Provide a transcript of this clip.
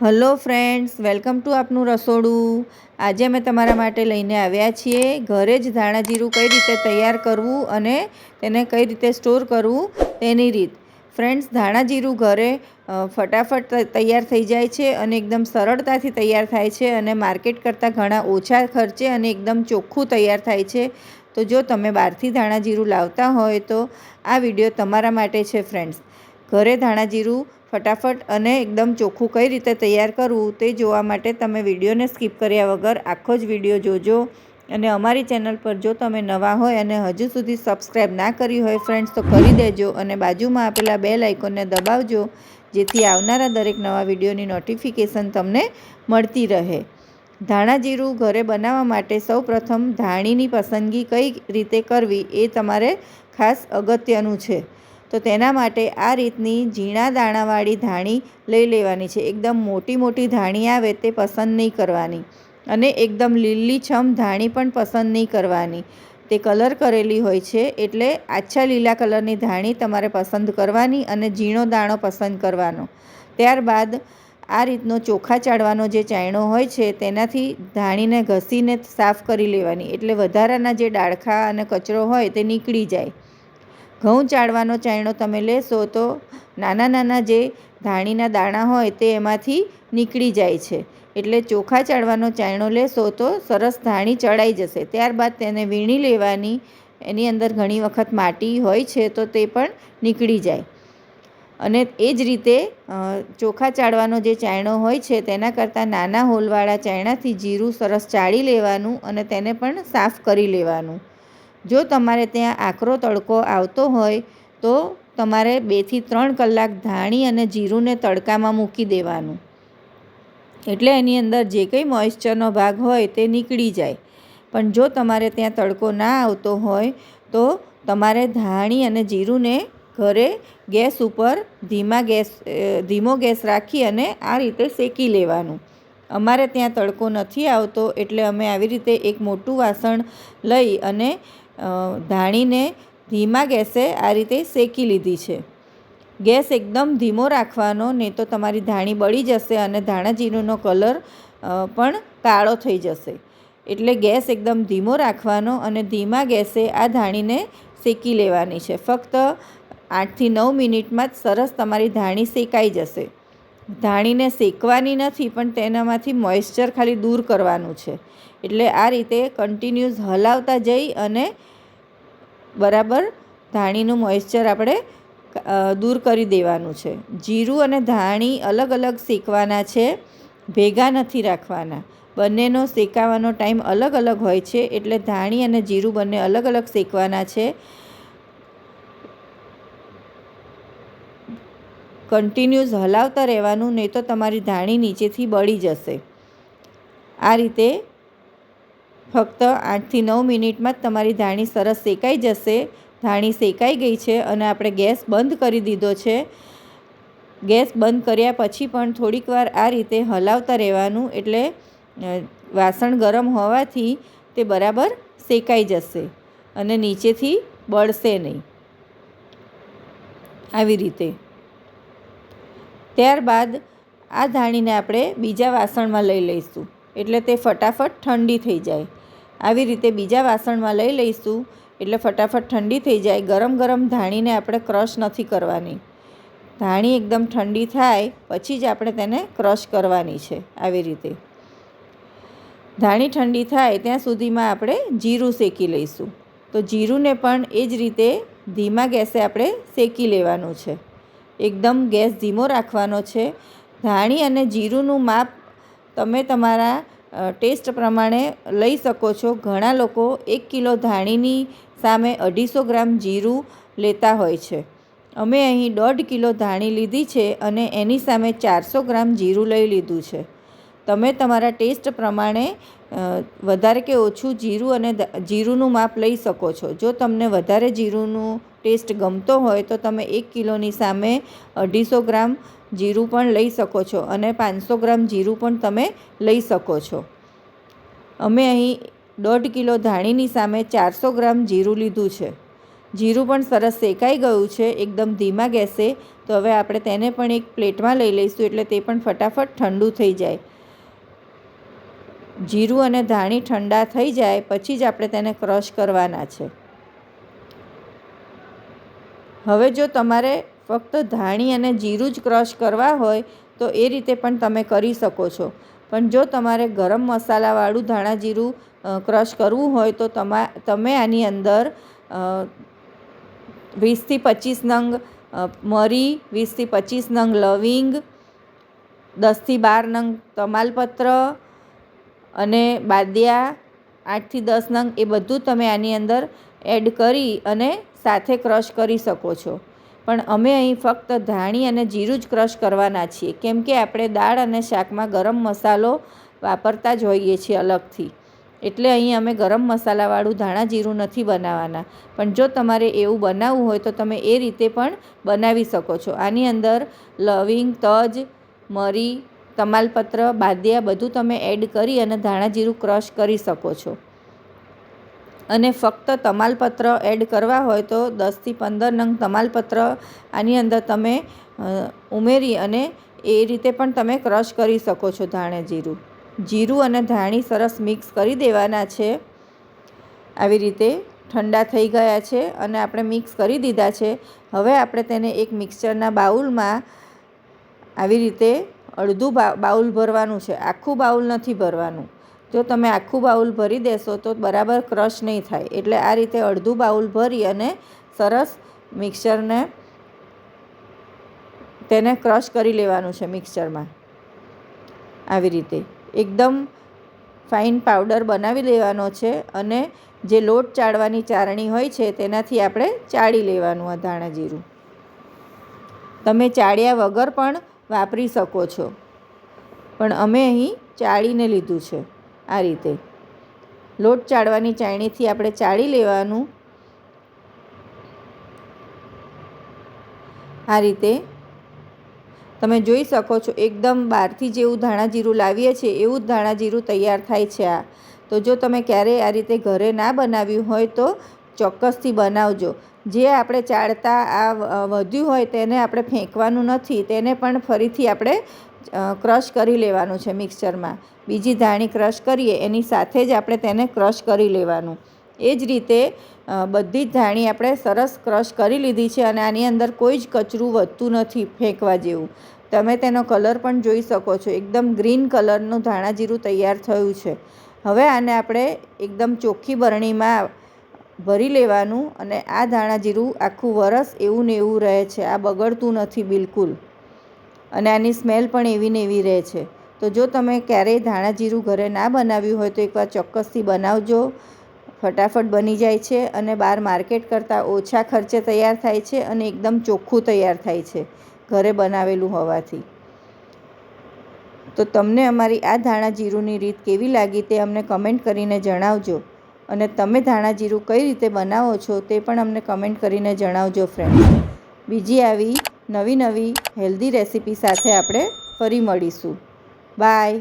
Hello friends, welcome to આપનું રસોડું. આજે અમે તમારા માટે લઈને આવ્યા છીએ. ઘરે જ ધાણા જીરું કઈ રીતે તૈયાર કરવું અને તેને કઈ રીતે સ્ટોર કરવું તેની રીત. ફ્રેન્ડ્સ ધાણા જીરું ઘરે ફટાફટ તૈયાર થઈ જાય છે અને એકદમ સરળતાથી તૈયાર થાય છે અને માર્કેટ કરતાં ઘણા ઓછા ખર્ચે અને એકદમ ચોખ્ખું તૈયાર થાય છે. તો જો તમે બહારથી ધાણા જીરું લાવતા હોય તો આ વીડિયો તમારા માટે છે ફ્રેન્ડ્સ. ઘરે ધાણા જીરું ફટાફટ અને એકદમ ચોખ્ખું કઈ રીતે તૈયાર કરવું તે જોવા માટે તમે વિડીયોને સ્કીપ કર્યા વગર આખો જ વીડિયો જોજો. અને અમારી ચેનલ પર જો તમે નવા હોય અને હજુ સુધી સબસ્ક્રાઈબ ના કરી હોય ફ્રેન્ડ્સ, તો કરી દેજો અને બાજુમાં આપેલા બે લાઇકોનને દબાવજો, જેથી આવનારા દરેક નવા વિડીયોની નોટિફિકેશન તમને મળતી રહે. ધાણા જીરું ઘરે બનાવવા માટે સૌપ્રથમ ધાણીની પસંદગી કઈ રીતે કરવી એ તમારે ખાસ અગત્યનું છે. તો તેના માટે આ રીતની ઝીણા દાણાવાળી ધાણી લઈ લેવાની છે. એકદમ મોટી મોટી ધાણી આવે તે પસંદ નહીં કરવાની અને એકદમ લીલીછમ ધાણી પણ પસંદ નહીં કરવાની. તે કલર કરેલી હોય છે એટલે આછા લીલા કલરની ધાણી તમારે પસંદ કરવાની અને ઝીણો દાણો પસંદ કરવાનો. ત્યારબાદ આ રીતનો ચોખા ચાળવાનો જે ચાયણો હોય છે તેનાથી ધાણીને ઘસીને સાફ કરી લેવાની. એટલે વધારાના જે ડાળખા અને કચરો હોય તે નીકળી જાય. ઘઉં ચાળવાનો ચાયણો તમે લેશો તો નાના નાના જે ધાણીના દાણા હોય તે એમાંથી નીકળી જાય છે. એટલે ચોખા ચાળવાનો ચાયણો લેશો તો સરસ ધાણી ચડાઈ જશે. ત્યારબાદ તેને વીણી લેવાની, એની અંદર ઘણી વખત માટી હોય છે તો તે પણ નીકળી જાય. અને એ જ રીતે ચોખા ચાળવાનો જે ચાયણો હોય છે તેના કરતાં નાના હોલવાળા ચાયણાથી જીરું સરસ ચાળી લેવાનું અને તેને પણ સાફ કરી લેવાનું. જો તમારે ત્યાં આકરો તડકો આવતો હોય, તો તમારે બેથી ત્રણ કલાક ધાણી અને જીરુંને તડકામાં મૂકી દેવાનું. એટલે એની અંદર જે કંઈ મોઇશ્ચરનો ભાગ હોય તે નીકળી જાય. પણ જો તમારે ત્યાં તડકો ના આવતો હોય, તો તમારે ધાણી અને જીરુંને ઘરે ગેસ ઉપર ધીમા ગેસ ધીમો ગેસ રાખી અને આ રીતે શેકી લેવાનું. અમારે ત્યાં તડકો નથી આવતો, એટલે અમે આવી રીતે એક મોટું વાસણ લઈ અને ધાણીને ધીમા ગેસે આ રીતે શેકી લીધી છે. ગેસ એકદમ ધીમો રાખવાનો, નહીં તો તમારી ધાણી બળી જશે અને ધાણા જીરુંનો કલર પણ કાળો થઈ જશે. એટલે ગેસ એકદમ ધીમો રાખવાનો અને ધીમા ગેસે આ ધાણીને શેકી લેવાની છે. ફક્ત આઠથી નવ મિનિટમાં જ સરસ તમારી ધાણી શેકાઈ જશે. ધાણીને શેકવાની નથી, પણ તેનામાંથી મોઇશ્ચર ખાલી દૂર કરવાનું છે. એટલે આ રીતે કન્ટિન્યુઅસ હલાવતા જઈ અને બરાબર ધાણીનું મોઇશ્ચર આપણે દૂર કરી દેવાનું છે. જીરું અને ધાણી અલગ અલગ શેકવાના છે, ભેગા નથી રાખવાના. બંનેનો શેકાવાનો ટાઈમ અલગ અલગ હોય છે, એટલે ધાણી અને જીરું બંને અલગ અલગ શેકવાના છે. કન્ટિન્યુઅસ હલાવતા રહેવાનું, નહીં તો તમારી ધાણી નીચેથી બળી જશે. આ રીતે ફક્ત આઠથી નવ મિનિટમાં જ તમારી ધાણી સરસ શેકાઈ જશે. ધાણી શેકાઈ ગઈ છે અને આપણે ગેસ બંધ કરી દીધો છે. ગેસ બંધ કર્યા પછી પણ થોડીક વાર આ રીતે હલાવતા રહેવાનું એટલે વાસણ ગરમ હોવાથી તે બરાબર શેકાઈ જશે અને નીચેથી બળશે નહીં. આવી રીતે. ત્યારબાદ આ ધાણીને આપણે બીજા વાસણમાં લઈ લઈશું. એટલે તે ફટાફટ ઠંડી થઈ જાય. આવી રીતે બીજા વાસણમાં લઈ લઈશું એટલે ફટાફટ ઠંડી થઈ જાય. ગરમ ગરમ ધાણીને આપણે ક્રશ નથી કરવાની. ધાણી એકદમ ઠંડી થાય પછી જ આપણે તેને ક્રશ કરવાની છે આવી રીતે. ધાણી ઠંડી થાય ત્યાં સુધીમાં આપણે જીરું શેકી લઈશું. તો જીરુંને પણ એ જ રીતે ધીમા ગેસે આપણે શેકી લેવાનું છે. એકદમ ગેસ ધીમો રાખવાનો છે. ધાણી અને જીરુંનું માપ તમે તમારા ટેસ્ટ પ્રમાણે લઈ શકો છો. ઘણા લોકો એક કિલો ધાણીની સામે અઢીસો ગ્રામ જીરું લેતા હોય છે. અમે અહીં દોઢ કિલો ધાણી લીધી છે અને એની સામે ચારસો ગ્રામ જીરું લઈ લીધું છે. તમે તમારા ટેસ્ટ પ્રમાણે વધારે કે ઓછું જીરું અને જીરુંનું માપ લઈ શકો છો. જો તમને વધારે જીરુંનું ટેસ્ટ ગમતો હોય, તો તમે એક કિલોની સામે અઢીસો ગ્રામ જીરું પણ લઈ શકો છો અને પાંચસો ગ્રામ જીરું પણ તમે લઈ શકો છો. અમે અહીં દોઢ કિલો ધાણીની સામે ચારસો ગ્રામ જીરું લીધું છે. જીરું પણ સરસ શેકાઈ ગયું છે, એકદમ ધીમા ગેસે. તો હવે આપણે તેને પણ એક પ્લેટમાં લઈ લઈશું એટલે તે પણ ફટાફટ ઠંડુ થઈ જાય. જીરું અને ધાણી ઠંડા થઈ જાય, પછી જ આપણે તેને ક્રશ કરવાના છે. હવે જો તમારે ફક્ત ધાણી અને જીરું જ ક્રશ કરવા હોય, તો એ રીતે પણ તમે કરી શકો છો. પણ જો તમારે ગરમ મસાલાવાળું ધાણા જીરું ક્રશ કરવું હોય, તો તમા, તમે આની અંદર વીસથી પચીસ નંગ મરી, વીસથી પચીસ નંગ લવિંગ, દસથી બાર નંગ તમાલપત્ર અને બાદિયા આઠથી દસ નંગ એ બધું તમે આની અંદર એડ કરી અને સાથે ક્રશ કરી શકો છો. પણ અમે અહીં ફક્ત ધાણી અને જીરું જ ક્રશ કરવાના છીએ. કેમ કે આપણે દાળ અને શાકમાં ગરમ મસાલો વાપરતા જ હોઈએ છીએ અલગથી. એટલે અહીં અમે ગરમ મસાલાવાળું ધાણા જીરું નથી બનાવવાના. પણ જો તમારે એવું બનાવવું હોય તો તમે એ રીતે પણ બનાવી શકો છો. આની અંદર લવિંગ, તજ, મરી તમાલપત્ર બાદિયા બધું તમે એડ કરી અને ધાણા જીરું ક્રશ કરી શકો છો. અને ફક્ત તમાલપત્ર એડ કરવા હોય તો દસથી પંદર નંગ તમાલપત્ર આની અંદર તમે ઉમેરી અને એ રીતે પણ તમે ક્રશ કરી શકો છો ધાણા જીરું. જીરું અને ધાણી સરસ મિક્સ કરી દેવાના છે. આવી રીતે ઠંડા થઈ ગયા છે અને આપણે મિક્સ કરી દીધા છે. હવે આપણે તેને એક મિક્સરના બાઉલમાં આવી રીતે અડધું બાઉલ ભરવાનું છે, આખું બાઉલ નથી ભરવાનું. જો તમે આખું બાઉલ ભરી દેશો તો બરાબર ક્રશ નહીં થાય. એટલે આ રીતે અડધું બાઉલ ભરી અને સરસ મિક્સરને તેને ક્રશ કરી લેવાનું છે મિક્સરમાં. આવી રીતે. એકદમ ફાઇન પાવડર બનાવી લેવાનો છે અને જે લોટ ચાળવાની ચારણી હોય છે તેનાથી આપણે ચાળી લેવાનું આ ધાણા જીરું. તમે ચાળ્યા વગર પણ વાપરી શકો છો. પણ અમે અહીં ચાળીને લીધું છે, આ રીતે. લોટ ચાળવાની ચાળણીથી આપણે ચાળી લેવાનું. આ રીતે. તમે જોઈ શકો છો, એકદમ બહારથી જેવું ધાણા જીરું લાવીએ છીએ, એવું જ ધાણા જીરું તૈયાર થાય છે આ. તો જો તમે ક્યારેય આ રીતે ઘરે ના બનાવ્યું હોય તો ચોક્કસથી બનાવજો. જે આપણે ચાળતા આ વધ્યું હોય તેને આપણે ફેંકવાનું નથી, તેને પણ ફરીથી આપણે ક્રશ કરી લેવાનું છે મિક્સરમાં. બીજી ધાણી ક્રશ કરીએ, એની સાથે જ આપણે તેને ક્રશ કરી લેવાનું. એ જ રીતે બધી જ ધાણી આપણે સરસ ક્રશ કરી લીધી છે અને આની અંદર કોઈ જ કચરું વધતું નથી ફેંકવા જેવું. તમે તેનો કલર પણ જોઈ શકો છો. એકદમ ગ્રીન કલરનું ધાણા જીરું તૈયાર થયું છે. હવે આને આપણે એકદમ ચોખ્ખી બરણીમાં ભરી લેવાનું અને આ ધાણા જીરું આખું વરસ એવું ને એવું રહે છે. આ બગડતું નથી બિલકુલ. અને આની સ્મેલ પણ એવી ને એવી રહે છે. તો જો તમે ક્યારેય ધાણા જીરું ઘરે ના બનાવ્યું હોય તો એકવાર ચોક્કસથી બનાવજો. ફટાફટ બની જાય છે અને બહાર માર્કેટ કરતાં ઓછા ખર્ચે તૈયાર થાય છે અને એકદમ ચોખ્ખું તૈયાર થાય છે ઘરે બનાવેલું હોવાથી. તો તમને અમારી આ ધાણા જીરુંની રીત કેવી લાગી તે અમને કમેન્ટ કરીને જણાવજો. અને તમે ધાણા જીરું કઈ રીતે બનાવો છો તે પણ અમને કમેન્ટ કરીને જણાવજો ફ્રેન્ડ્સ બીજી આવી નવી નવી હેલ્ધી રેસીપી સાથે આપણે ફરી મળીશું. બાય